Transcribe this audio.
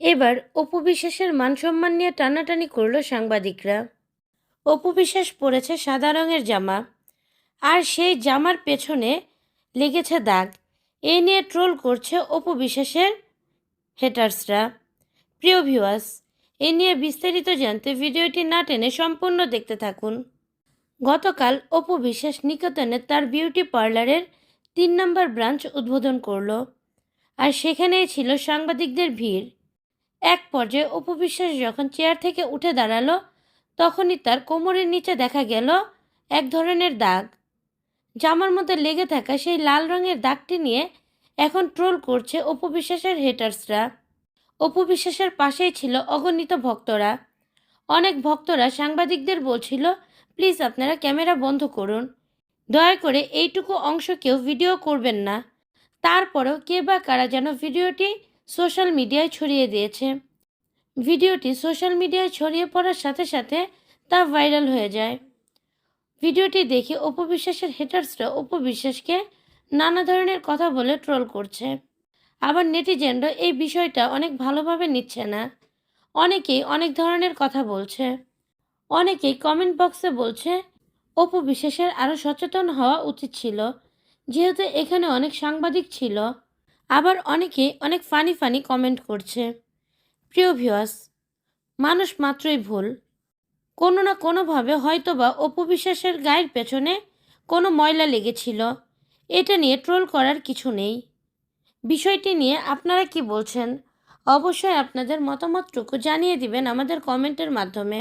এবার অপু বিশ্বাসের মান সম্মান নিয়ে টানাটানি করল সাংবাদিকরা। অপু বিশ্বাস পরেছে সাদা রঙের জামা, আর সেই জামার পেছনে লেগেছে দাগ। এ নিয়ে ট্রোল করছে অপু বিশ্বাসের হেটার্সরা প্রিয় ভিউয়ার্স এ নিয়ে বিস্তারিত জানতে ভিডিওটি না টেনে সম্পূর্ণ দেখতে থাকুন। গতকাল অপু বিশ্বাস নিকেতনে তার বিউটি পার্লারের তিন নম্বর ব্রাঞ্চ উদ্বোধন করল। আর সেখানেই ছিল সাংবাদিকদের ভিড়। এক পর্যায়ে অপু বিশ্বাস যখন চেয়ার থেকে উঠে দাঁড়াল, তখনই তার কোমরের নিচে দেখা গেল এক ধরনের দাগ। জামার মধ্যে লেগে থাকা সেই লাল রঙের দাগটি নিয়ে এখন ট্রোল করছে অপু বিশ্বাসের হেটার্সরা অপুবিশ্বাসের পাশেই ছিল অগণিত ভক্তরা। অনেক ভক্তরা সাংবাদিকদের বলছিল, প্লিজ আপনারা ক্যামেরা বন্ধ করুন। দয়া করে এইটুকু অংশ কেউ ভিডিও করবেন না। তারপরেও কে বা কারা যেন ভিডিওটি সোশ্যাল মিডিয়ায় ছড়িয়ে দিয়েছে। ভিডিওটি সোশ্যাল মিডিয়ায় ছড়িয়ে পড়ার সাথে সাথে তা ভাইরাল হয়ে যায়। ভিডিওটি দেখে অপু বিশ্বাসের হেটার্সরা অপু বিশ্বাসকে নানা ধরনের কথা বলে ট্রোল করছে। আবার নেটিজেনরা এই বিষয়টা অনেক ভালোভাবে নিচ্ছে না। অনেকেই অনেক ধরনের কথা বলছে। অনেকেই কমেন্ট বক্সে বলছে অপু বিশ্বাসের আরও সচেতন হওয়া উচিত ছিল। যেহেতু এখানে অনেক সাংবাদিক ছিল, আবার অনেকেই অনেক ফানি ফানি কমেন্ট করছে। প্রিয় ভিউয়ার্স মানুষ মাত্রই ভুল। কোনো না কোনোভাবে হয়তোবা অপু বিশ্বাসের গায়ের পেছনে কোনো ময়লা লেগেছিল। এটা নিয়ে ট্রোল করার কিছু নেই। বিষয়টি নিয়ে আপনারা কি বলছেন? অবশ্যই আপনাদের মতামতটুকু জানিয়ে দিবেন আমাদের কমেন্টের মাধ্যমে।